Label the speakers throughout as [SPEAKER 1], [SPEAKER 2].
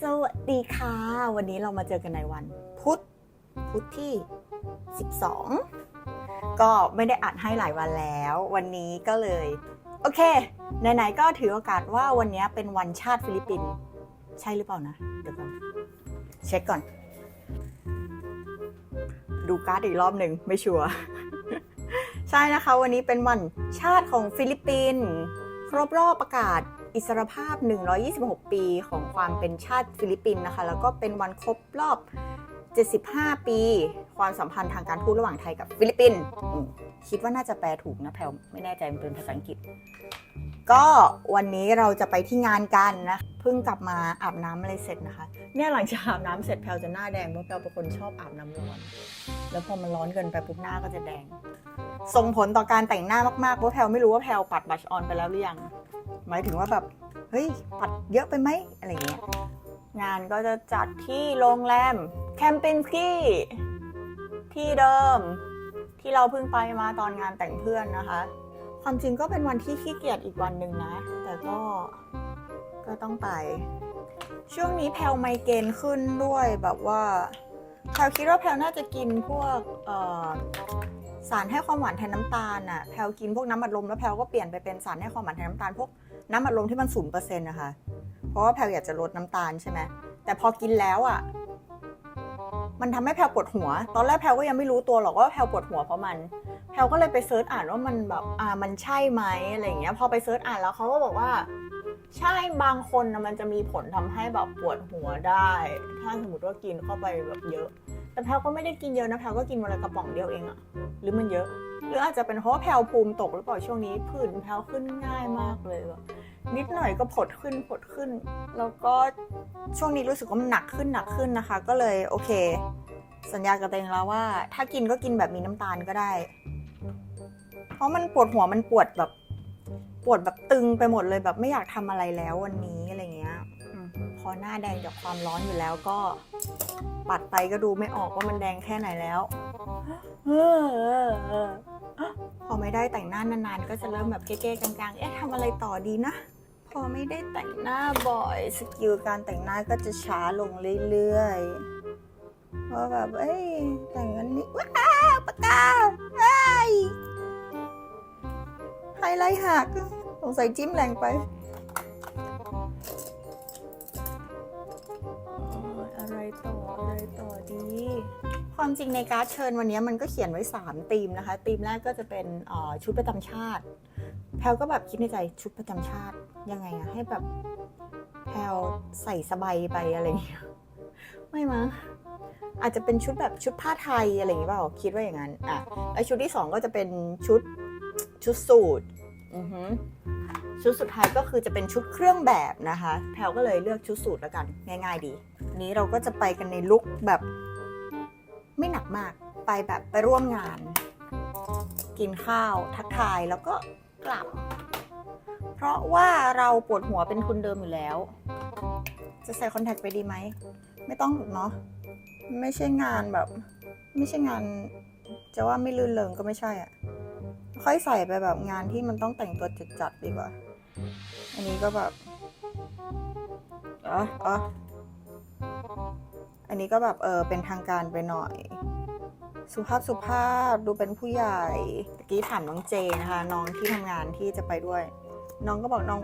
[SPEAKER 1] สวัสดีค่ะ วันนี้เรามาเจอกันในวัน พุธพุธที่ 12 ก็ไม่ได้อัดให้หลายวันแล้ว วันนี้ก็เลย โอเค ไหนๆ ก็ถือโอกาสว่าวันนี้เป็นวันชาติฟิลิปปินส์ใช่หรือเปล่านะ เดี๋ยวก่อน เช็คก่อน ดูการ์ดอีกรอบหนึ่งไม่ชัวร์ใช่นะคะ วันนี้เป็นวันชาติของฟิลิปปินส์ครบรอบประกาศ อิสรภาพ 126 ปีของความเป็นชาติฟิลิปปินส์นะคะ แล้วก็เป็นวันครบรอบ 75 ปี ความสัมพันธ์ทางการทูตระหว่างไทยกับฟิลิปปินส์คิดว่าน่าจะแปลถูกนะแพลวไม่แน่ใจมันเป็นภาษาอังกฤษ ก็วันนี้เราจะไปที่งานกันนะเพิ่งกลับมาอาบน้ำอะไรเสร็จนะคะ เนี่ยหลังจากอาบน้ำเสร็จแพลจะหน้าแดงเพราะแพลเป็นคนชอบอาบน้ำร้อน แล้วพอมันร้อนเกินไปปุ๊บหน้าก็จะแดง ส่งผลต่อการแต่งหน้ามากๆเพราะแพลไม่รู้ว่าแพลปัดบัชออนไปแล้วหรือยัง หมายถึงว่าแบบเฮ้ยปัดเยอะไปไหมอะไรเงี้ยงานก็จะจัดที่โรงแรมแคมเปญที่ที่เดิม ที่เราเพิ่งไปมาตอนงานแต่งเพื่อนนะคะ ความจริงก็เป็นวันที่ขี้เกียจอีกวันหนึ่งนะ แต่ก็ก็ต้องไป ช่วงนี้แพลวไมเกรนขึ้นด้วยแบบว่าแพลวคิดว่าแพลวน่าจะกินพวกสารให้ความหวานแทนน้ำตาลน่ะแพลวกินพวกน้ำอัดลมแล้วแพลวก็เปลี่ยนไปเป็นสารให้ความหวานแทนน้ำตาลพวก น้ำอัดลมที่มันศูนย์เปอร์เซ็นต์นะคะ เพราะว่าแพลอยากจะลดน้ำตาลใช่ไหมแต่พอกินแล้วอะ มันทำให้แพลปวดหัว ตอนแรกแพลก็ยังไม่รู้ตัวหรอกว่าแพลปวดหัวเพราะมัน แพลก็เลยไปเซิร์ชอ่านว่ามันแบบอ่ามันใช่ไหมอะไรอย่างเงี้ย พอไปเซิร์ชอ่านแล้วเขาก็บอกว่า ใช่บางคนนะมันจะมีผลทำให้แบบปวดหัวได้ ถ้าสมมติว่ากินเข้าไปแบบเยอะ แต่แพลก็ไม่ได้กินเยอะนะแพลก็กินวันละกระป๋องเดียวเองอะหรือมันเยอะ หรืออาจจะเป็นเพราะแพลวภูมิตกหรือเปล่าช่วงนี้ผื่นแพลวขึ้นง่ายมากเลยแบบนิดหน่อยก็ผดขึ้นผดขึ้น แล้วก็ช่วงนี้รู้สึกว่ามันหนักขึ้นหนักขึ้นนะคะ ก็เลยโอเค สัญญากับตัวเองแล้วว่า ถ้ากินก็กินแบบมีน้ำตาลก็ได้ เพราะมันปวดหัวมันปวดแบบปวดแบบตึงไปหมดเลยแบบไม่อยากทำอะไรแล้ววันนี้อะไรเงี้ยพอหน้าแดงจากความร้อนอยู่แล้วก็ ปัดไปก็ดูไม่ออกว่ามันแดงแค่ไหนแล้ว พอไม่ได้แต่งหน้านานๆ ก็จะเริ่มแบบเก้ๆกลางๆ เอ๊ะทำอะไรต่อดีนะ พอไม่ได้แต่งหน้าบ่อย สกิลการแต่งหน้าก็จะช้าลงเรื่อยๆเพราะแบบ เอ้ย แต่งอันนี้ ว้าวปากกาไอ้ยไฮไลท์หักสงสัยจิ้มแรงไปอะไรต่ออะไรต่อดี ความจริงในการ์ดเชิญวันนี้มันก็เขียนไว้ 3 ธีมนะคะธีมแรกก็จะเป็นชุดประจำชาติ แพลวก็แบบคิดในใจชุดประจำชาติยังไงอะให้แบบแพลวใส่สบายไปอะไรอย่างเงี้ยไม่มั้งอาจจะเป็นชุดแบบชุดผ้าไทยอะไรอย่างเงี้ยเปล่าคิดว่าอย่างนั้นอะแล้วชุดที่ 2 ก็จะเป็นชุดชุดสูทอือหือชุดสุดท้ายก็คือจะเป็นชุดเครื่องแบบนะคะ แพลวก็เลยเลือกชุดสูทแล้วกัน ง่าย ๆ ดีนนี้เราก็จะไปกันในลุคแบบ ไม่หนักมากไปแบบไปร่วมงาน กินข้าวทักทายแล้วก็กลับ เพราะว่าเราปวดหัวเป็นทุนเดิมอยู่แล้ว จะใส่คอนแทคไปดีไหม ไม่ต้องเนาะไม่ใช่งานแบบ ไม่ใช่งาน จะว่าไม่ลื่นเริงก็ไม่ใช่อะค่อยใส่ไปแบบงานที่มันต้องแต่งตัวจัดๆดีกว่า อันนี้ก็แบบอ๋ออ๋อ อันนี้ก็แบบเออเป็นทางการไปหน่อย สุภาพสุภาพดูเป็นผู้ใหญ่ตะกี้ถามน้องเจนะคะ น้องที่ทำงานที่จะไปด้วย น้องก็บอกน้อง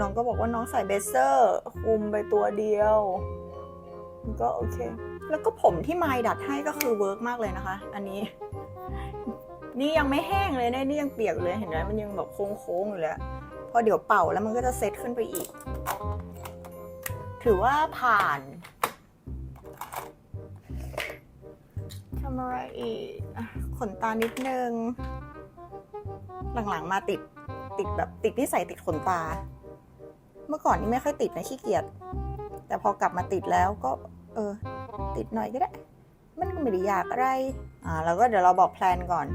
[SPEAKER 1] น้องก็บอกว่าน้องใส่เบสเซอร์ คุมไปตัวเดียวก็โอเค แล้วก็ผมที่ไมดัดให้ก็คือเวิร์กมากเลยนะคะ อันนี้ นี่ยังไม่แห้งเลยนะนี่ยังเปียกเลยเห็นไหมมันยังแบบโค้งๆอยู่เลยอะพอเดี๋ยวเป่าแล้วมันก็จะเซตขึ้นไปอีก ถือว่าผ่านำอะไรอีกขนตานิดนึง หลังๆมาติดติดแบบติดนิสัยติดขนตา เมื่อก่อนนี่ไม่ค่อยติดนะขี้เกียจแต่พอกลับมาติดแล้วก็ เออ ติดหน่อยก็ได้ มันก็ไม่ได้ยากอะไรอ่าแล้วก็เดี๋ยวเราบอกแพลนก่อน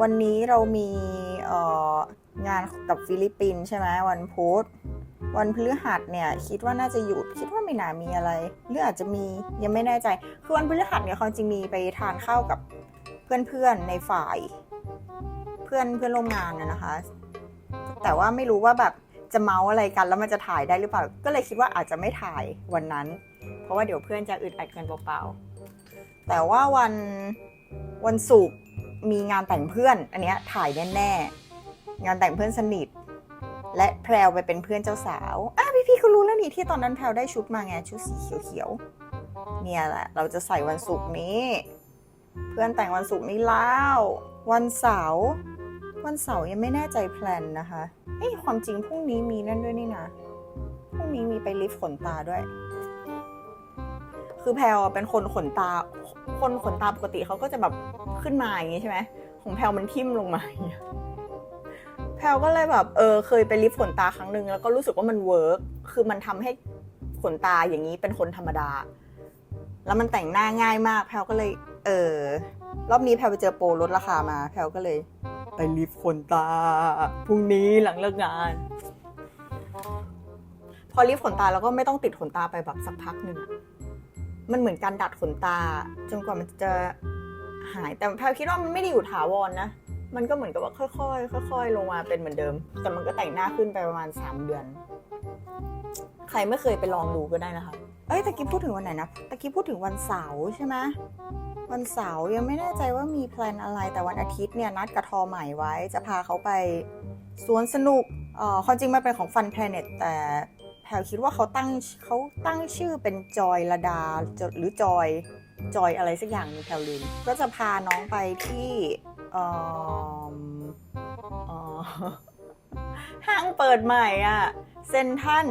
[SPEAKER 1] วันนี้เรามีเอ่องานกับฟิลิปปินส์ใช่ไหมวันพุธ วันพฤหัสเนี่ยคิดว่าน่าจะหยุดคิดว่าไม่น่ามีอะไรหรืออาจจะมียังไม่แน่ใจคือวันพฤหัสเนี่ยความจริงมีไปทานข้าวกับเพื่อนๆในฝ่าย เพื่อนเพื่อนร่วมงานนะนะคะ แต่ว่าไม่รู้ว่าแบบจะเมาอะไรกันแล้วมันจะถ่ายได้หรือเปล่า ก็เลยคิดว่าอาจจะไม่ถ่ายวันนั้น เพราะว่าเดี๋ยวเพื่อนจะอึดอัดกันเปล่าๆแต่ว่าวันวันศุกร์มีงานแต่งเพื่อน อันเนี้ยถ่ายแน่ๆงานแต่งเพื่อนสนิท และแพรวไปเป็นเพื่อนเจ้าสาว อะพี่ๆก็รู้แล้วนี่ที่ตอนนั้นแพรวได้ชุดมาไงชุดสีเขียวๆ เนี่ยแหละ เราจะใส่วันศุกร์นี้ เพื่อนแต่งวันศุกร์นี้แล้ว วันเสาร์วันเสาร์ยังไม่แน่ใจแพลนนะคะเอ้ยความจริงพรุ่งนี้มีนั่นด้วยนี่นะพรุ่งนี้มีไปลิฟต์ขนตาด้วย คือแพลวเป็นคนขนตา คนขนตาปกติเขาก็จะแบบขึ้นมาอย่างงี้ใช่ไหมของแพลวมันทิ่มลงมาอย่างเงี้ย ลก็เลยแบบเออเคยไปลิฟต์ขนตาครั้งหนึ่งแล้วก็รู้สึกว่ามันเวิร์กคือมันทำให้ขนตาอย่างนี้เป็นคนธรรมดา แล้วมันแต่งหน้าง่ายมากแพลก็เลย เออ รอบนี้แพลไปเจอโปรลดราคามาแพลก็เลย ไปลิฟต์ขนตาพรุ่งนี้หลังเลิกงาน พอลิฟต์ขนตาแล้วก็ไม่ต้องติดขนตาไปแบบสักพักหนึ่งมันเหมือนการดัดขนตา จนกว่ามันจะหายแต่แพลคิดว่ามันไม่ได้อยู่ถาวรนะ มันก็เหมือนกับว่าค่อยๆค่อยๆลงมาเป็นเหมือนเดิม แต่มันก็แต่งหน้าขึ้นไปประมาณ 3 เดือน ใครไม่เคยไปลองดูก็ได้นะคะ เอ้ยตะกี้พูดถึงวันไหนนะตะกี้พูดถึงวันเสาร์ใช่ไหมวันเสาร์ยังไม่แน่ใจว่ามีแพลนอะไรแต่วันอาทิตย์เนี่ยนัดกระทอใหม่ไว้ จะพาเขาไปสวนสนุกเอ่อความจริงมันเป็นของ Fun Planet แต่แพลคิดว่าเขาตั้งเขาตั้งชื่อเป็นจอยระดาหรือจอยจอยอะไรสักอย่างนึงแพลลืมก็จะพาน้องไปที่ ออเอ่อห้างเปิดใหม่อะ เซนทัน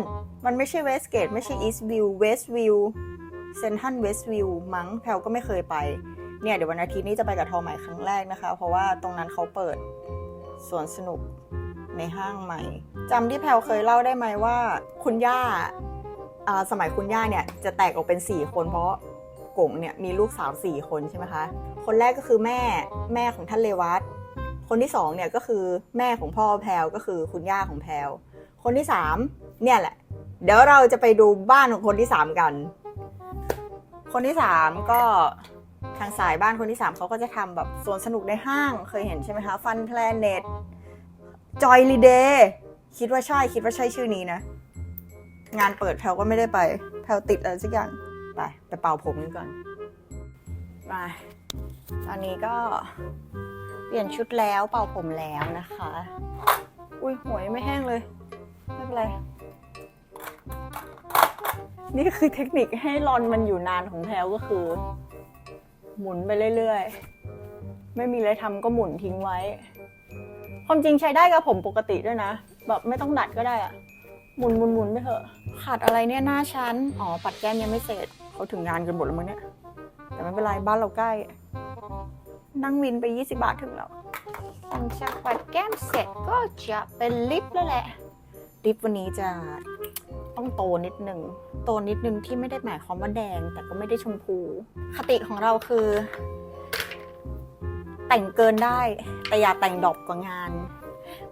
[SPEAKER 1] มันไม่ใช่เวสเกตไม่ใช่อีสต์วิวเวสต์วิวเซนทันเวสต์วิวมั้งแพลก็ไม่เคยไป เนี่ยเดี๋ยววันอาทิตย์นี้จะไปกับทอใหม่ครั้งแรกนะคะ เพราะว่าตรงนั้นเขาเปิดสวนสนุกในห้างใหม่จำที่แพลเคยเล่าได้ไหมว่า คุณย่าอ่าสมัยคุณย่าเนี่ยจะแตกออกเป็น 4 คนเพราะ กงเนี่ยมีลูกสาว 4 คนใช่ไหมคะ คนแรกก็คือแม่แม่ของท่านเลวัตคนที่สองเนี่ยก็คือแม่ของพ่อแพลวก็คือคุณย่าของแพลวคนที่สามเนี่ยแหละ เดี๋ยวเราจะไปดูบ้านของคนที่สามกัน คนที่สามก็ทางสายบ้านคนที่สามเขาก็จะทำแบบสวนสนุกในห้างเคยเห็นใช่ไหมคะฟันแพลเน็ตจอยลีเดย์คิดว่าใช่คิดว่าใช่ชื่อนี้นะ งานเปิดแพลวก็ไม่ได้ไป แพลวติดอะไรสักอย่าง ไปไปเป่าผมกันก่อนมาตอนนี้ก็เปลี่ยนชุดแล้วเป่าผมแล้วนะคะ อุ้ยหวยไม่แห้งเลย ไม่เป็นไร นี่คือเทคนิคให้รอนมันอยู่นานของแพลวก็คือ หมุนไปเรื่อยๆ ไม่มีอะไรทำก็หมุนทิ้งไว้ ความจริงใช้ได้กับผมปกติด้วยนะ แบบไม่ต้องดัดก็ได้อะหมุนหมุนหมุนไปเถอะ ขาดอะไรเนี่ยหน้าชั้น อ๋อ ปัดแก้มยังไม่เสร็จ เขาถึงงานกันหมดแล้วมั้งเนี่ย แต่ไม่เป็นไรบ้านเราใกล้ นั่งวินไป 20 บาทถึงแล้วหลังจากปัดแก้มเสร็จก็จะเป็นลิปแล้วแหละ ลิปวันนี้จะต้องโตนิดนึง โตนิดนึงที่ไม่ได้หมายความว่าแดง แต่ก็ไม่ได้ชมพู คติของเราคือ แต่งเกินได้ แต่อย่าแต่งดรอปกว่างาน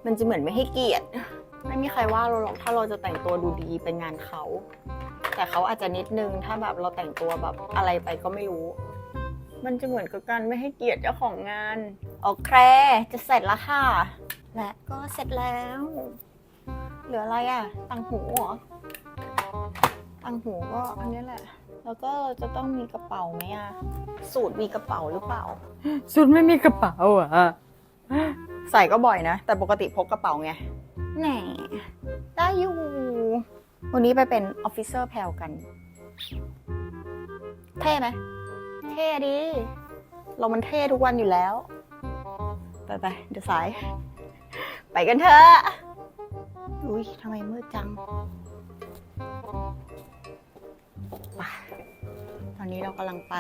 [SPEAKER 1] มันจะเหมือนไม่ให้เกียรติ ไม่มีใครว่าเราหรอกถ้าเราจะแต่งตัวดูดีเป็นงานเขา แต่เขาอาจจะนิดนึงถ้าแบบเราแต่งตัวแบบอะไรไปก็ไม่รู้ มันจะเหมือนกับการไม่ให้เกียรติเจ้าของงาน โอเค จะเสร็จแล้วค่ะ และก็เสร็จแล้ว เหลืออะไรอะ ตังหูเหรอ ตังหูก็อันนี้แหละ แล้วก็จะต้องมีกระเป๋าไหมอะ สูตรมีกระเป๋าหรือเปล่า
[SPEAKER 2] สุดไม่มีกระเป๋าอะ
[SPEAKER 1] ใส่ก็บ่อยนะ แต่ปกติพกกระเป๋าไง แหน่ได้อยู่ วันนี้ไปเป็นออฟฟิเซอร์แพลกัน เท่ไหม เท่ดี เรามันเท่ทุกวันอยู่แล้ว ไปไปเดี๋ยวสาย ไปกันเถอะอุ้ยทำไมมืดจัง ตอนนี้เรากำลังไป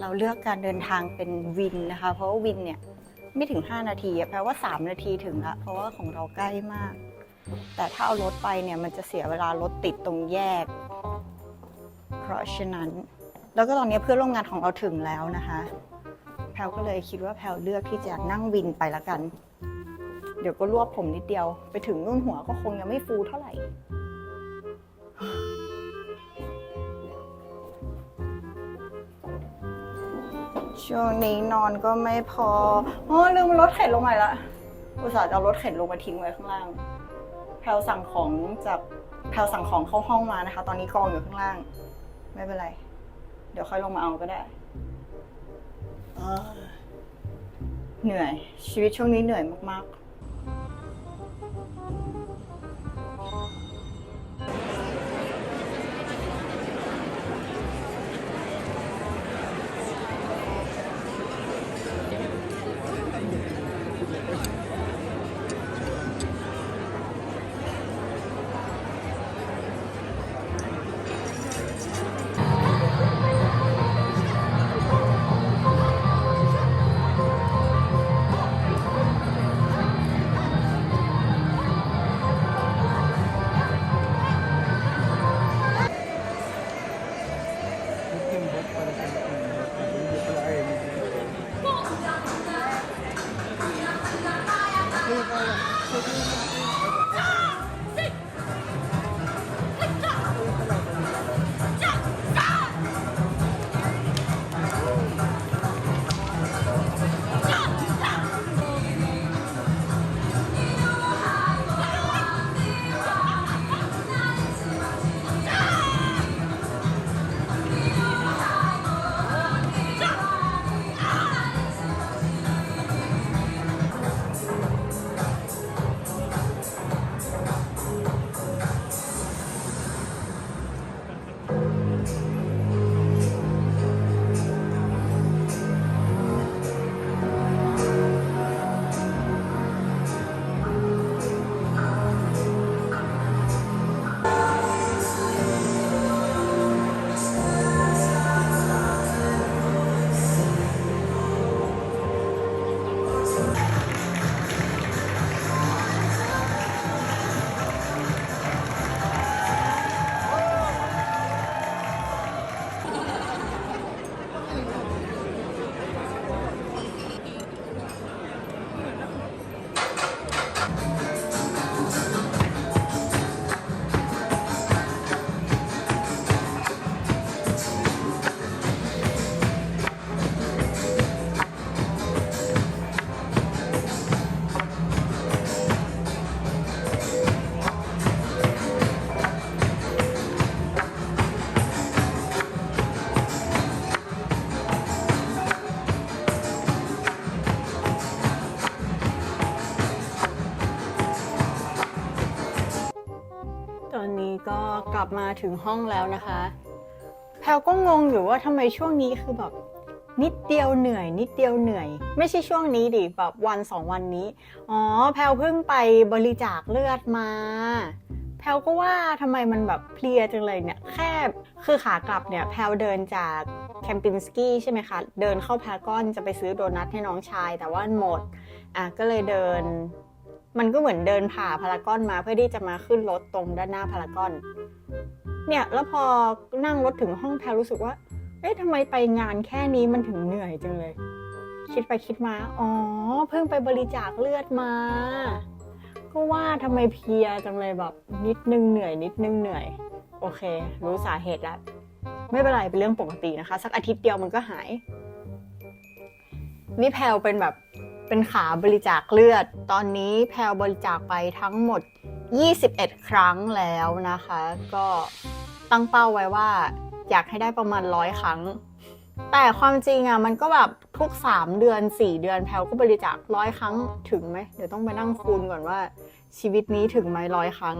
[SPEAKER 1] เราเลือกการเดินทางเป็นวินนะคะ เพราะว่าวินเนี่ย ไม่ถึง 5 นาทีแปลว่า 3 นาทีถึงละเพราะว่าของเราใกล้มาก แต่ถ้าเอารถไปเนี่ยมันจะเสียเวลารถติดตรงแยก เพราะฉะนั้น แล้วก็ตอนนี้เพื่อนร่วมงานของเราถึงแล้วนะคะ แพลก็เลยคิดว่าแพลเลือกที่จะนั่งวินไปละกัน เดี๋ยวก็รวบผมนิดเดียว ไปถึงนู่นหัวก็คงยังไม่ฟูเท่าไหร่ช่วงนี้นอนก็ไม่พอ อ๋อลืมรถเข็นลงมาละ อุตส่าห์จะเอารถเข็นลงมาทิ้งไว้ข้างล่าง แพลวสั่งของจากแพลวสั่งของเข้าห้องมานะคะ ตอนนี้กองอยู่ข้างล่าง ไม่เป็นไร เดี๋ยวค่อยลงมาเอาก็ได้เอ้อเหนื่อย ชีวิตช่วงนี้เหนื่อยมากๆ มาถึงห้องแล้วนะคะ แพลก็งงอยู่ว่าทำไมช่วงนี้คือแบบนิดเดียวเหนื่อย นิดเดียวเหนื่อย ไม่ใช่ช่วงนี้ดิแบบวันสองวันนี้ อ๋อ แพลเพิ่งไปบริจาคเลือดมา แพลก็ว่าทำไมมันแบบเพลียจังเลยเนี่ย แค่คือขากลับเนี่ยแพลเดินจากแคมปินสกี้ใช่ไหมคะ เดินเข้าพารากอนจะไปซื้อโดนัทให้น้องชาย แต่ว่าหมด อะก็เลยเดิน มันก็เหมือนเดินผ่าพารากอนมาเพื่อที่จะมาขึ้นรถตรงด้านหน้าพารากอน เนี่ยแล้วพอนั่งรถถึงห้องแพลรู้สึกว่า เอ๊ะทำไมไปงานแค่นี้มันถึงเหนื่อยจังเลย คิดไปคิดมา อ๋อ เพิ่งไปบริจาคเลือดมา ก็ว่าทำไมเพียจังเลยแบบนิดนึงเหนื่อย นิดนึงเหนื่อย โอเค รู้สาเหตุแล้ว ไม่เป็นไรเป็นเรื่องปกตินะคะ สักอาทิตย์เดียวมันก็หาย นี่แพลเป็นแบบ เป็นขาบริจาคเลือด ตอนนี้แพลบริจาคไปทั้งหมด 21 ครั้งแล้วนะคะ ก็ตั้งเป้าไว้ว่า อยากให้ได้ประมาณร้อยครั้ง แต่ความจริงอะมันก็แบบทุก 3 เดือน 4 เดือนแพลก็บริจาคร้อยครั้งถึงไหมเดี๋ยวต้องไปนั่งคูณก่อนว่าชีวิตนี้ถึงไหมร้อยครั้ง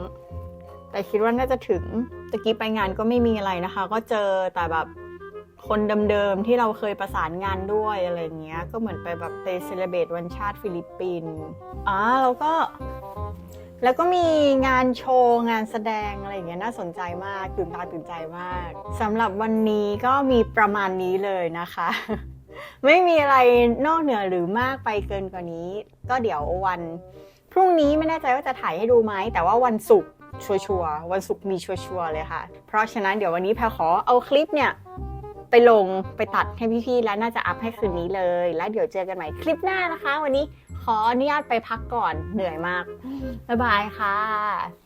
[SPEAKER 1] แต่คิดว่าน่าจะถึงตะกี้ไปงานก็ไม่มีอะไรนะคะ ก็เจอแต่แบบ คนเดิมๆที่เราเคยประสานงานด้วยอะไรเงี้ย ก็เหมือนไปแบบไปเซเลบรตวันชาติฟิลิปปินส์อ่าแล้วก็ แล้วก็มีงานโชว์งานแสดงอะไรอย่างเงี้ยน่าสนใจมากตื่นตาตื่นใจมากสำหรับวันนี้ก็มีประมาณนี้เลยนะคะ ไม่มีอะไรนอกเหนือหรือมากไปเกินกว่านี้ ก็เดี๋ยววันพรุ่งนี้ไม่แน่ใจว่าจะถ่ายให้ดูไหม แต่ว่าวันศุกร์ชัวร์วันศุกร์มีชัวร์เลยค่ะ เพราะฉะนั้นเดี๋ยววันนี้แพรขอเอาคลิปเนี่ย ไปลงไปตัดให้พี่ๆแล้วน่าจะอัพให้คืนนี้เลย แล้วเดี๋ยวเจอกันใหม่คลิปหน้านะคะ วันนี้ขออนุญาตไปพักก่อนเหนื่อยมากบ๊ายบายค่ะ